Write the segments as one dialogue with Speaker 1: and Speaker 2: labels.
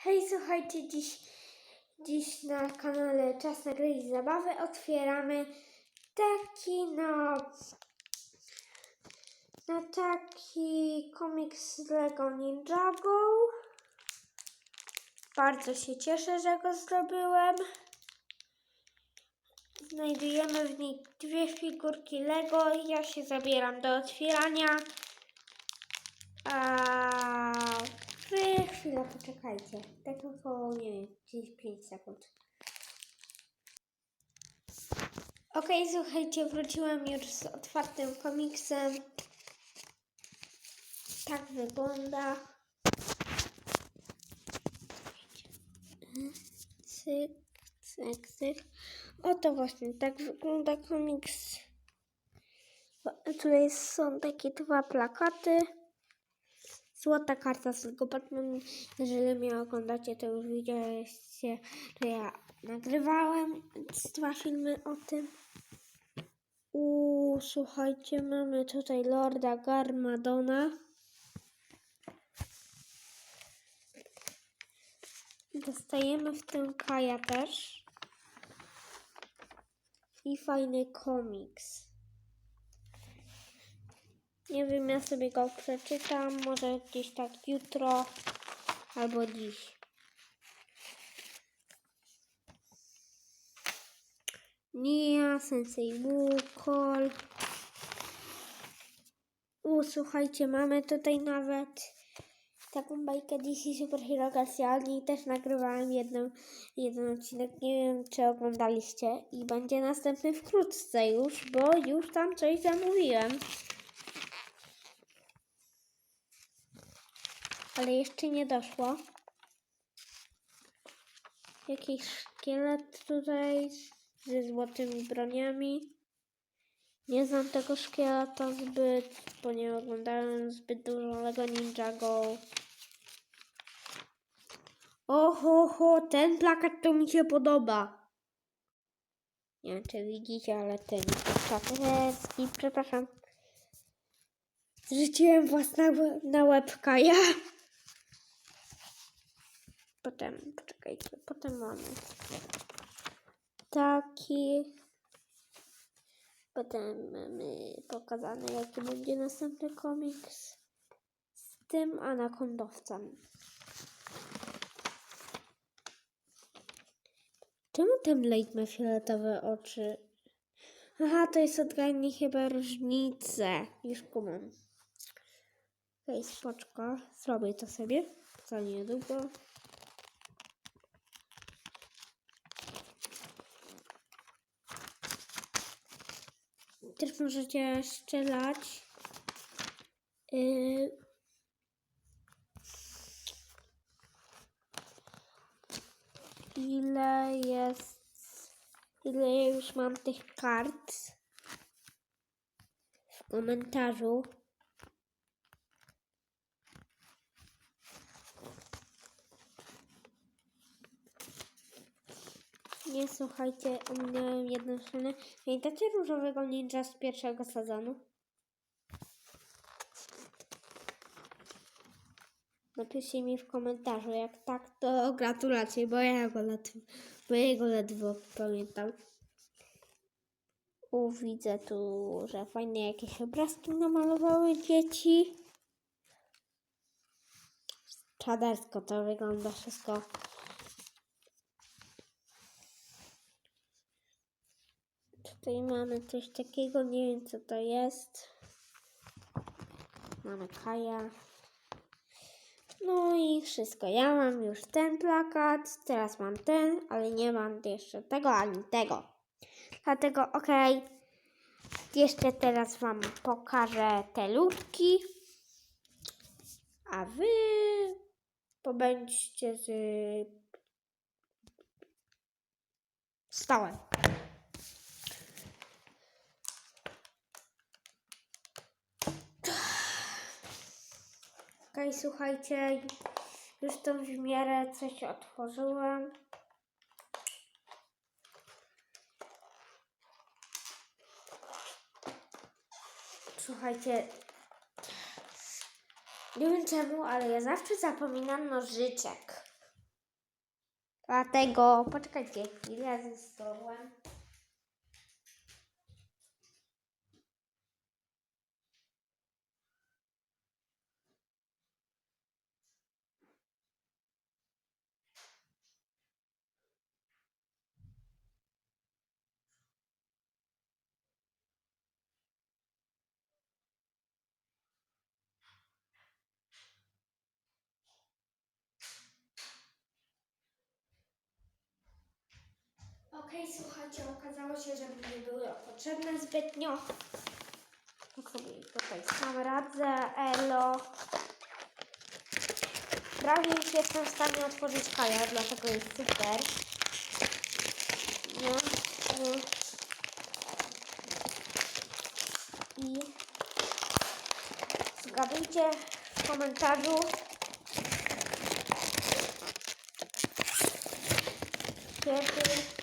Speaker 1: Hej, słuchajcie, dziś, dziś na kanale Czas na gry i zabawy otwieramy taki, no, no taki komiks z Lego Ninjago. Bardzo się cieszę, że go zdobyłem. Znajdujemy w niej dwie figurki Lego. Ja się zabieram do otwierania. Chwilę poczekajcie. Tak około, nie wiem, gdzieś 5 sekund. Okej, słuchajcie, wróciłam już z otwartym komiksem. Tak wygląda. Cyk, cyk, cyk. Oto właśnie tak wygląda komiks. Tutaj są takie dwa plakaty. Złota karta z Lego Batman. Jeżeli mnie oglądacie, to już widzieliście, że ja nagrywałem dwa filmy o tym. U, słuchajcie, mamy tutaj Lorda Garmadona. Dostajemy w tym Kaja też. I fajny komiks. Nie wiem, ja sobie go przeczytam. Może gdzieś tak jutro albo dziś. Nia, Sensei Wukol. U, słuchajcie, mamy tutaj nawet taką bajkę DC Super Hero Garcia i też nagrywałem jedną, jeden odcinek. Nie wiem, czy oglądaliście. I będzie następny wkrótce już, bo już tam coś zamówiłem. Ale jeszcze nie doszło. Jakiś szkielet tutaj ze złotymi broniami. Nie znam tego szkieleta zbyt, bo nie oglądałem zbyt dużo Lego Ninjago. Oho, ho, ten plakat to mi się podoba. Nie wiem, czy widzicie, ale ten plakat przepraszam. Zrzuciłem was na, na łebka, ja. Potem, poczekajcie, potem mamy taki. Potem mamy pokazane, jaki będzie następny komiks z tym anakondowcem. Czemu ten Blade ma fioletowe oczy? Aha, to jest odgranie chyba różnice. Już kumam. Okej, spoczko. Zrobię to sobie za niedługo. Też możecie strzelać. Yy... Ile jest. Ile już mam tych kart? W komentarzu. Nie słuchajcie, ominąłem jedną scenę. Pamiętacie różowego ninja z pierwszego sezonu? Napiszcie mi w komentarzu, jak tak, to gratulacje, bo ja go ledwo, bo ja go ledwo pamiętam. U, widzę tu, że fajne jakieś obrazki namalowały dzieci. Czadersko to wygląda wszystko. Tutaj mamy coś takiego, nie wiem co to jest. Mamy Kaja. No i wszystko. Ja mam już ten plakat, teraz mam ten, ale nie mam jeszcze tego ani tego. Dlatego okej. Jeszcze teraz Wam pokażę te lubki. A Wy pobędźcie z stołem. Okej, słuchajcie, już to w miarę coś otworzyłem. Słuchajcie, nie wiem czemu, ale ja zawsze zapominam nożyczek. Dlatego poczekajcie chwilę ze stołem. Okej, słuchajcie, okazało się, że mi nie były potrzebne zbytnio. To sobie tutaj sam radzę, elo. Prawie już jestem w stanie otworzyć kaja, dlatego jest super. No, no. I zgadujcie w komentarzu, kiedy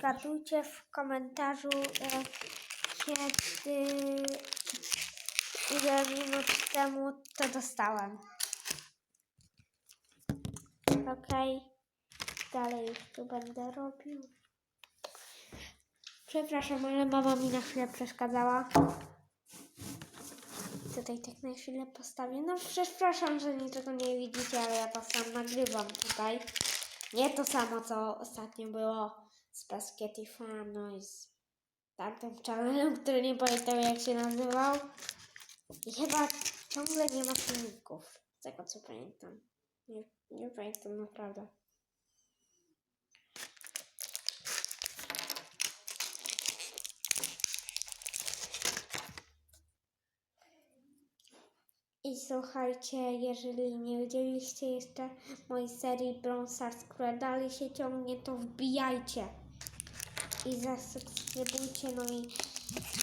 Speaker 1: zgadujcie w komentarzu, e, kiedy ile minut temu to dostałem. Okej, dalej już tu będę robił. Przepraszam, ale mama mi na chwilę przeszkadzała. Tutaj tak na chwilę postawię. No przepraszam, że niczego nie widzicie, ale ja to sam nagrywam tutaj. Nie to samo, co ostatnio było Baskety Farm Noise. Tamtym channelem, który nie pamiętam jak się nazywał. I chyba ciągle nie ma filmików, z tego co pamiętam. Nie, nie pamiętam naprawdę. I słuchajcie, jeżeli nie widzieliście jeszcze mojej serii Bronze Stars, która dalej się ciągnie, to wbijajcie i zasubskrybujcie, no i,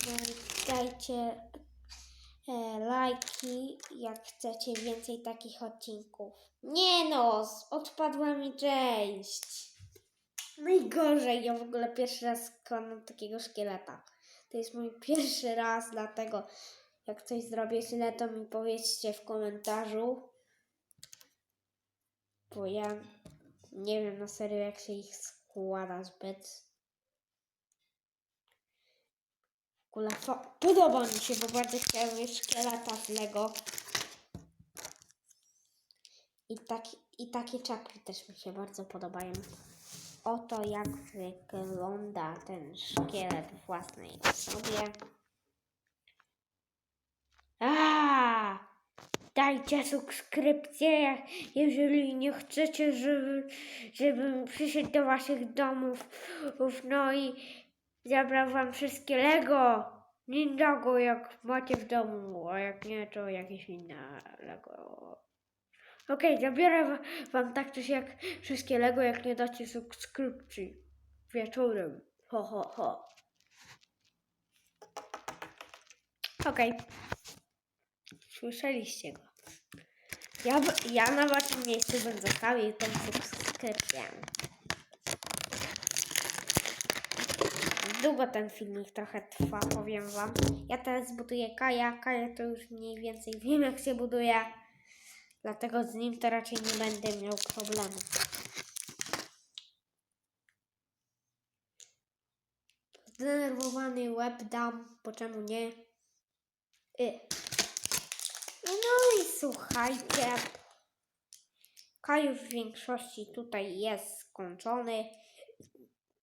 Speaker 1: no i dajcie e, lajki, jak chcecie więcej takich odcinków. Nie no, odpadła mi część. Najgorzej, ja w ogóle pierwszy raz składam takiego szkieleta. To jest mój pierwszy raz, dlatego jak coś zrobię źle, to mi powiedzcie w komentarzu. Bo ja nie wiem na serio, jak się ich składa zbyt. Podoba mi się, bo bardzo chciałem mieć z Lego. I, taki, I takie czapki też mi się bardzo podobają. Oto jak wygląda ten szkielet własnej osobie. A, dajcie subskrypcję, jeżeli nie chcecie, żeby, żebym przyszedł do waszych domów. No i zabrał wam wszystkie Lego. Ninjago, jak macie w domu, a jak nie, to jakieś inne Lego. Okej, zabiorę wa- wam tak czy siak wszystkie Lego, jak nie dacie subskrypcji. Wieczorem. Ho, ho, ho. Okej. Słyszeliście go. Ja, ja na waszym miejscu bym zostawił tą subskrypcję. Długo ten filmik trochę trwa, powiem wam. Ja teraz buduję Kaja. Kaja to już mniej więcej wiem jak się buduje. Dlatego z nim to raczej nie będę miał problemu. Zdenerwowany łeb dam, bo czemu nie? Y. No i słuchajcie. Kaju w większości tutaj jest skończony.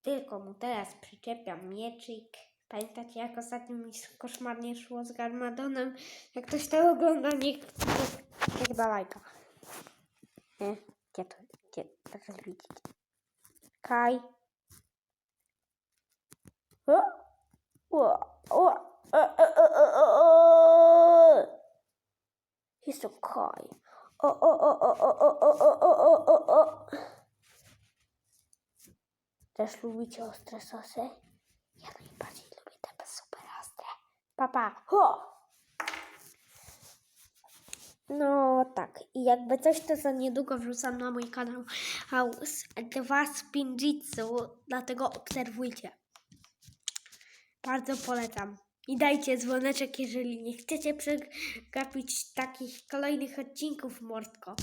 Speaker 1: Tylko mu teraz przyczepiam mieczyk. Pamiętacie, jak ostatnio mi koszmarnie szło z Garmadonem? Jak ktoś to ogląda, niech, niech, da lajka. Nie? Gdzie to? Gdzie? Teraz widzicie. Kaj. O! O! O! O! O! O! O! O! Jest to Kaj. O! O! O! O! O! O! O! O! O! O! O! Też lubicie ostre sosy? Ja najbardziej lubię te super ostre. Papa. Ho! No tak, i jakby coś, to za niedługo wrzucam na mój kanał House 2 Spinjitsu, dlatego obserwujcie. Bardzo polecam. I dajcie dzwoneczek, jeżeli nie chcecie przegapić takich kolejnych odcinków, mordko.